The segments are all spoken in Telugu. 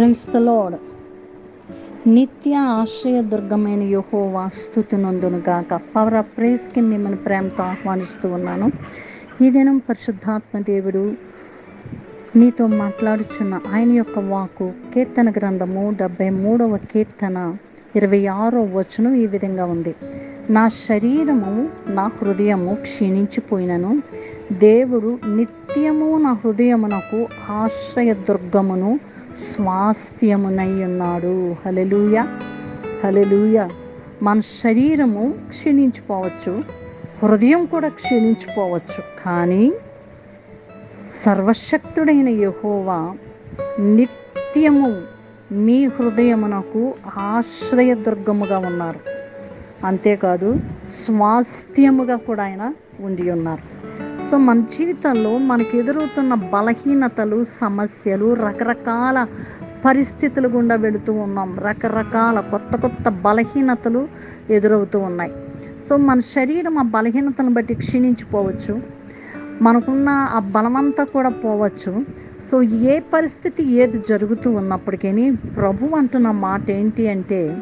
క్రైస్తలోడ్ నిత్య ఆశ్రయదుర్గమైన యహోవా స్థుతినందును గాక. పవర్ ఆఫ్ ప్రేస్కి మిమ్మల్ని ప్రేమతో ఆహ్వానిస్తూ ఉన్నాను. ఈ దినం పరిశుద్ధాత్మ దేవుడు మీతో మాట్లాడుచున్న ఆయన యొక్క వాకు కీర్తన గ్రంథము డెబ్బై మూడవ కీర్తన ఇరవై ఆరో వచనం ఈ విధంగా ఉంది. నా శరీరము నా హృదయము క్షీణించిపోయినను. దేవుడు నిత్యము నా హృదయమునకు ఆశ్రయదుర్గమును స్వాస్థ్యమునై ఉన్నాడు హలెలూయ హలెలూయ మన శరీరము క్షీణించిపోవచ్చు. హృదయం కూడా క్షీణించిపోవచ్చు. కానీ సర్వశక్తుడైన యహోవా నిత్యము మీ హృదయమునకు ఆశ్రయదుర్గముగా ఉన్నారు. అంతేకాదు స్వాస్థ్యముగా కూడా ఆయన ఉండి ఉన్నారు. సో మన జీవితంలో మనకు ఎదురవుతున్న బలహీనతలు సమస్యలు రకరకాల పరిస్థితులు గుండా వెళుతూ ఉన్నాం. రకరకాల కొత్త కొత్త బలహీనతలు ఎదురవుతూ ఉన్నాయి. సో మన శరీరం ఆ బలహీనతను బట్టి క్షీణించిపోవచ్చు. మనకున్న ఆ బలమంతా కూడా పోవచ్చు. సో ఏ పరిస్థితి ఏది జరుగుతూ ఉన్నప్పటికీ ప్రభు అంటున్న మాట ఏంటి అంటే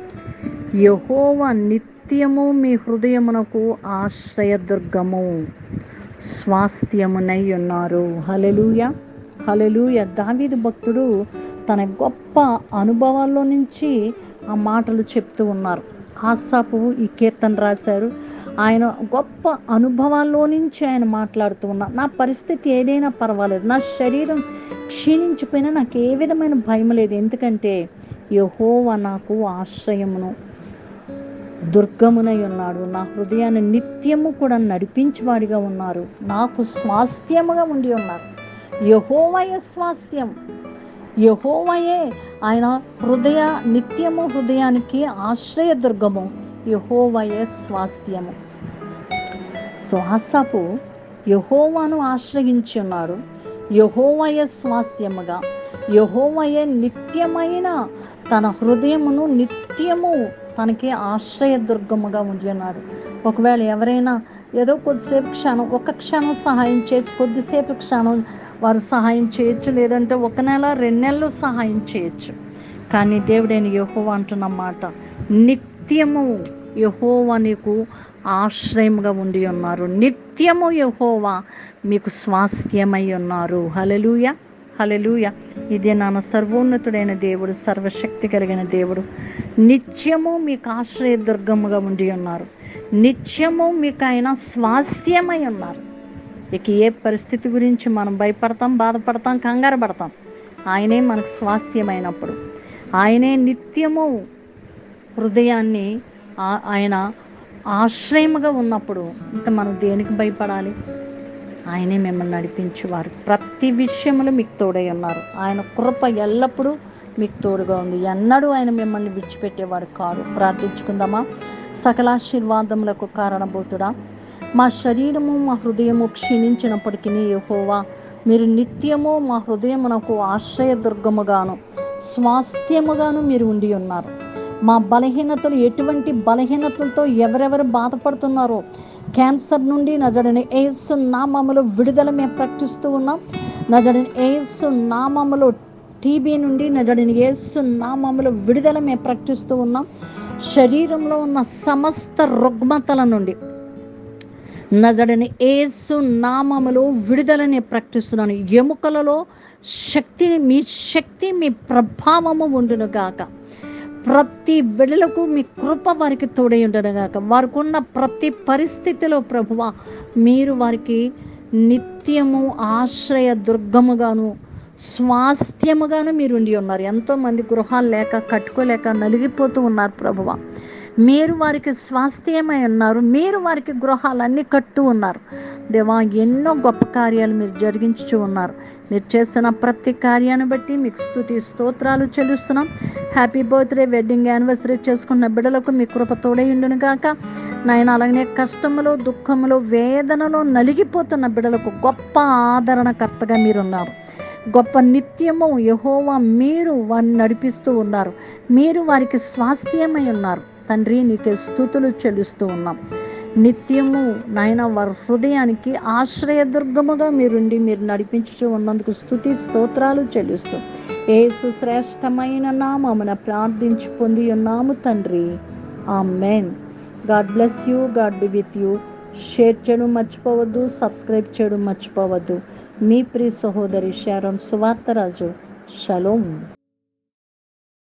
యహోవ నిత్యము మీ హృదయమునకు ఆశ్రయదుర్గము. స్వాస్థ్యమునై ఉన్నారు. హలెలూయ హలెలూయ దావీదు భక్తుడు తన గొప్ప అనుభవాల్లో నుంచి ఆ మాటలు చెప్తూ ఉన్నారు. ఆసాపు ఈ కీర్తన రాశారు. ఆయన గొప్ప అనుభవాల్లో నుంచి ఆయన మాట్లాడుతూ ఉన్నారు. నా పరిస్థితి ఏదైనా పర్వాలేదు. నా శరీరం క్షీణించిపోయినా నాకు ఏ విధమైన భయం లేదు. ఎందుకంటే యహోవ నాకు ఆశ్రయమును దుర్గమునై ఉన్నాడు నా హృదయాన్ని నిత్యము కూడా నడిపించేవాడిగా ఉన్నారు. నాకు స్వాస్థ్యముగా ఉండి ఉన్నారు. యహోవయ స్వాస్థ్యం. యహోవయే ఆయన హృదయ నిత్యము హృదయానికి ఆశ్రయ దుర్గము యహోవయే స్వాస్థ్యము. సో ఆసాపు యహోవాను ఆశ్రయించి ఉన్నాడు యహోవయ స్వాస్థ్యముగా. యహోవయే నిత్యమైన తన హృదయమును నిత్యము తనకి ఆశ్రయ దుర్గముగా ఉండి ఒకవేళ ఎవరైనా ఏదో కొద్దిసేపు క్షణం ఒక క్షణం సహాయం చేయొచ్చు కొద్దిసేపు క్షణం వారు సహాయం చేయొచ్చు లేదంటే ఒక నెల రెండు నెలలు సహాయం చేయొచ్చు. కానీ దేవుడైన యహోవా అంటున్న మాట నిత్యము యహోవా నీకు ఆశ్రయముగా ఉండి ఉన్నారు. నిత్యము యహోవా మీకు స్వాస్థ్యమై ఉన్నారు. హలలుయ హలలుయ ఇదే నాన్న సర్వోన్నతుడైన దేవుడు సర్వశక్తి కలిగిన దేవుడు. నిత్యము మీకు ఆశ్రయదుర్గముగా ఉండి ఉన్నారు. నిత్యము మీకు ఆయన స్వాస్థ్యమై ఉన్నారు. ఇక ఏ పరిస్థితి గురించి మనం భయపడతాం బాధపడతాం కంగారు పడతాం? ఆయనే మనకు స్వాస్థ్యమైనప్పుడు. ఆయనే నిత్యము హృదయాన్ని ఆయన ఆశ్రయముగా ఉన్నప్పుడు ఇంకా మనం దేనికి భయపడాలి? ఆయనే మిమ్మల్ని నడిపించేవారు. ప్రతి విషయంలో మీకు తోడై ఉన్నారు. ఆయన కృప ఎల్లప్పుడూ మీకు తోడుగా ఉంది. ఎన్నడూ ఆయన మిమ్మల్ని విడిచిపెట్టేవాడు కాదు. ప్రార్థించుకుందామా? సకలాశీర్వాదములకు కారణభూతుడా మా శరీరము మా హృదయము క్షీణించినప్పటికీ యహోవా మీరు నిత్యము మా హృదయమునకు ఆశ్రయదుర్గముగాను స్వాస్థ్యముగాను మీరు ఉండి ఉన్నారు. మా బలహీనతలు ఎటువంటి బలహీనతలతో ఎవరెవరు బాధపడుతున్నారో క్యాన్సర్ నుండి నజడని ఏసు నామములో విడుదల మేము ప్రకటిస్తూ ఉన్నాం. నజడని ఏసు నామములో టీబీ నుండి నజడని ఏసు నామములు విడుదల మేము ప్రకటిస్తూ ఉన్నాం. శరీరంలో ఉన్న సమస్త రుగ్మతల నుండి నజడని ఏసు నామములో విడుదలని ప్రకటిస్తున్నాను. ఎముకలలో శక్తిని మీ శక్తి మీ ప్రభావము ఉండును గాక. ప్రతి బిడ్డలకు మీ కృప వారికి తోడై ఉండనుగాక వారికి ఉన్న ప్రతి పరిస్థితిలో ప్రభువ మీరు వారికి నిత్యము ఆశ్రయ దుర్గముగాను స్వాస్థ్యముగాను మీరు ఉండి ఉన్నారు. ఎంతోమంది గృహాలు లేక కట్టుకోలేక నలిగిపోతూ ఉన్నారు ప్రభువ. మీరు వారికి స్వాస్థ్యమై ఉన్నారు. మీరు వారికి గృహాలన్నీ కట్టు ఉన్నారు. దేవా ఎన్నో గొప్ప కార్యాలు మీరు జరిగించుచు ఉన్నారు. మీరు చేస్తున్న ప్రతి కార్యాన్ని బట్టి మీకు స్థుతి స్తోత్రాలు చెల్లిస్తున్నాం. హ్యాపీ బర్త్డే వెడ్డింగ్ యానివర్సరీ చేసుకున్న బిడ్డలకు మీ కృప తోడైండును గాక నాయన అలాగనే కష్టములో దుఃఖములో వేదనలో నలిగిపోతున్న బిడ్డలకు గొప్ప ఆదరణకర్తగా మీరున్నారు. గొప్ప నిత్యము యహోవా మీరు వారిని నడిపిస్తూ ఉన్నారు. మీరు వారికి స్వాస్థ్యమై ఉన్నారు. తండ్రి నీకే స్థుతులు చెల్లిస్తూ ఉన్నాం. నిత్యము నాయన వారి హృదయానికి ఆశ్రయదుర్గముగా మీరుండి మీరు నడిపించుచు ఉన్నందుకు స్థుతి స్తోత్రాలు చెల్లిస్తూ ఏసు శ్రేష్టమైన నామమున ప్రార్థించి పొంది ఉన్నాము తండ్రి. Amen God bless you God be with you. Share చేయడం మర్చిపోవద్దు సబ్స్క్రైబ్ చేయడం మర్చిపోవద్దు. మీ ప్రియ సహోదరి శారం సువార్తరాజు షలోం